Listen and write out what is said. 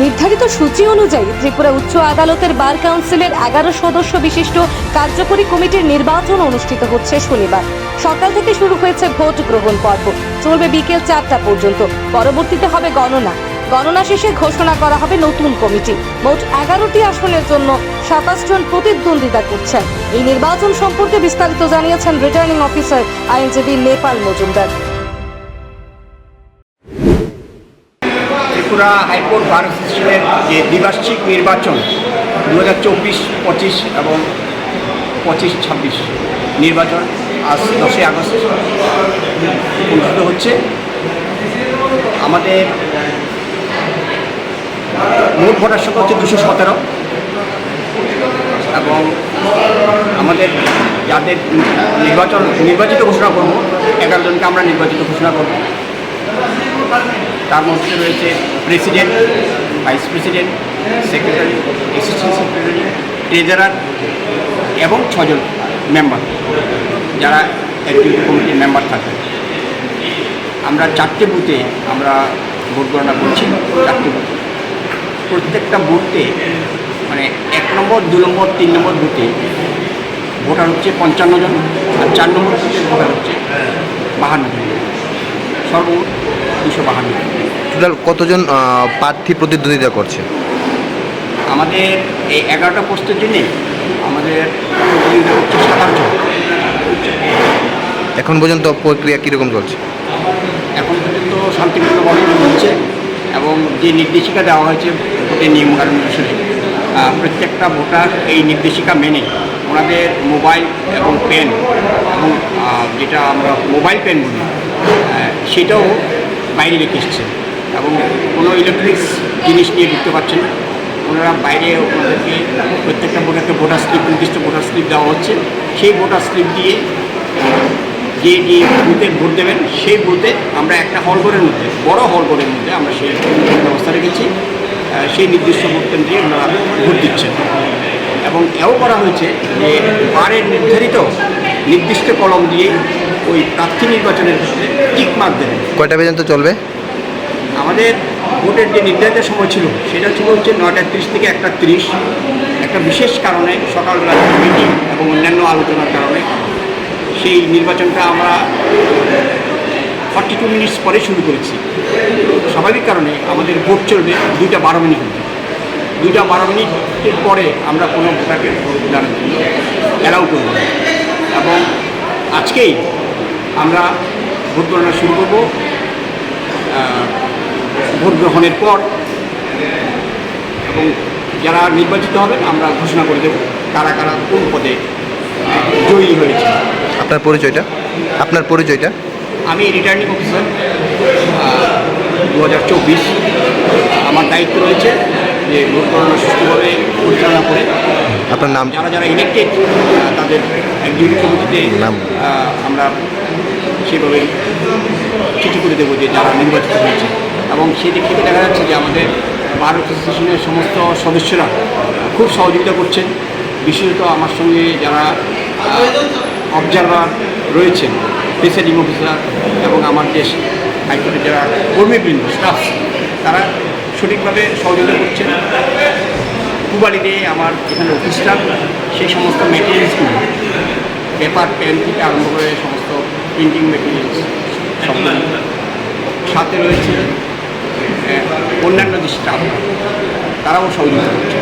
নির্ধারিত সূচি অনুযায়ী ত্রিপুরা উচ্চ আদালতের বার কাউন্সিলের এগারো সদস্য বিশিষ্ট কার্যকরী কমিটির নির্বাচন অনুষ্ঠিত হচ্ছে শনিবার। সকাল থেকে শুরু হয়েছে ভোট গ্রহণ পর্ব। চলবে বিকেল চারটা পর্যন্ত। পরবর্তীতে হবে গণনা। গণনা শেষে ঘোষণা করা হবে নতুন কমিটি। মোট এগারোটি আসনের জন্য সাতাশ জন প্রতিদ্বন্দ্বিতা করছেন। এই নির্বাচন সম্পর্কে বিস্তারিত জানিয়েছেন রিটার্নিং অফিসার আইনজীবী Nepal Majumdar. Tripura high court bar অ্যাসোসিয়েশনের যে দ্বিবার্ষিক নির্বাচন দু হাজার চব্বিশ, পঁচিশ এবং পঁচিশ, ছাব্বিশ নির্বাচন আজ দশই আগস্ট অনুষ্ঠিত হচ্ছে। আমাদের মোট ভোটার সংখ্যা হচ্ছে দুশো সতেরো এবং আমাদের যাদের নির্বাচন, নির্বাচিত ঘোষণা করব, এগারো জনকে আমরা নির্বাচিত ঘোষণা করব। তার মধ্যে রয়েছে president vice president secretary assistant secretary treasurer এবং ছজন মেম্বার যারা এক্সিকিউটিভ কমিটির মেম্বার থাকে। আমরা চারটে বুথে আমরা ভোট গণনা করছি, চারটে বুথে প্রত্যেকটা বুথে মানে এক নম্বর, দু নম্বর, তিন নম্বর বুথে ভোটার হচ্ছে পঞ্চান্ন জন, আর চার নম্বর বুথে ভোটার হচ্ছে বাহান্ন জন। সর্বমোট দুশো বাহান্ন টোটাল কতজন প্রার্থী প্রতিদ্বন্দ্বিতা করছে? আমাদের এই এগারোটা পোস্টের জন্যে আমাদের প্রতিযোগিতা হচ্ছে এখন পর্যন্ত প্রক্রিয়া কীরকম চলছে? এখন পর্যন্ত শান্তিপূর্ণভাবে চলছে এবং যে নির্দেশিকা দেওয়া হয়েছে ভোটের নিয়মকানুন অনুসারে প্রত্যেকটা ভোটার এই নির্দেশিকা মেনে ওনাদের মোবাইল এবং পেন এবং যেটা আমরা মোবাইল পেন বলি সেটাও বাইরে রেখে এসছে এবং কোনো ইলেকট্রিক্স জিনিস নিয়ে ঢুকতে পারছে না। ওনারা বাইরে ওনাদেরকে প্রত্যেকটা ভোটারকে ভোটার স্লিপ নির্দিষ্ট ভোটার স্লিপ দেওয়া হচ্ছে। সেই ভোটার স্লিপ দিয়ে যে যে বুথে ভোট দেবেন, সেই বুথে আমরা একটা হল ঘরের মধ্যে, বড় হল ঘরের মধ্যে আমরা সেই ব্যবস্থা রেখেছি। সেই নির্দিষ্ট ভোট কেন্দ্রে ওনারা ভোট দিচ্ছেন। এবং এও করা হয়েছে যে বারের নির্ধারিত নির্দিষ্ট কলম দিয়ে ওই প্রার্থী নির্বাচনের ক্ষেত্রে টিক মার্ক দেবেন কয়টা পর্যন্ত চলবে? আমাদের ভোটের যে নির্ধারিত সময় ছিল সেটা ছিল হচ্ছে নয়টা তিরিশ থেকে একটা তিরিশ। একটা বিশেষ কারণে সকালবেলা মিটিং এবং অন্যান্য আলোচনার কারণে সেই নির্বাচনটা আমরা ফর্টি টু মিনিটস পরে শুরু করেছি। স্বাভাবিক কারণে আমাদের ভোট চলবে দুইটা বারো মিনিট দুইটা বারো মিনিটের পরে আমরা কোনো ভোটারকে অ্যালাউ করব না। এবং আজকেই আমরা ভোট গণনা শুরু করব। ভোট গ্রহণের পর এবং যারা নির্বাচিত হবেন আমরা ঘোষণা করে দেব কারা কারা কোন পদে জয়ী হয়েছে। আপনার পরিচয়টা? আপনার পরিচয়টা? আমি রিটার্নিং অফিসার দু হাজার চব্বিশ। আমার দায়িত্ব রয়েছে যে ভোট গণনা সুষ্ঠুভাবে পরিচালনা করে আপনার নাম? যারা যারা ইলেক্টেড তাদের একজিকিউটিভ কমিটিতে নাম। আমরা সেভাবে চিঠি করে দেবো যে যারা নির্বাচিত হয়েছে। এবং সেই দিক থেকে দেখা যাচ্ছে যে আমাদের বার অ্যাসোসিয়েশনের সমস্ত সদস্যরা খুব সহযোগিতা করছেন। বিশেষত আমার সঙ্গে যারা অবজারভার রয়েছেন প্রিসাইডিং অফিসার এবং আমার দেশ হাইকোর্টের যারা কর্মীবৃন্দ স্টাফ তারা সঠিকভাবে সহযোগিতা করছেন। কুবালিতে আমার এখানে অফিসটা, সেই সমস্ত মেটেরিয়ালসগুলো পেপার পেন থেকে আরম্ভ করে সমস্ত প্রিন্টিং মেটেরিয়ালস সাথে রয়েছে অন্যান্য যে স্টাফ তারাও সহযোগিতা করছে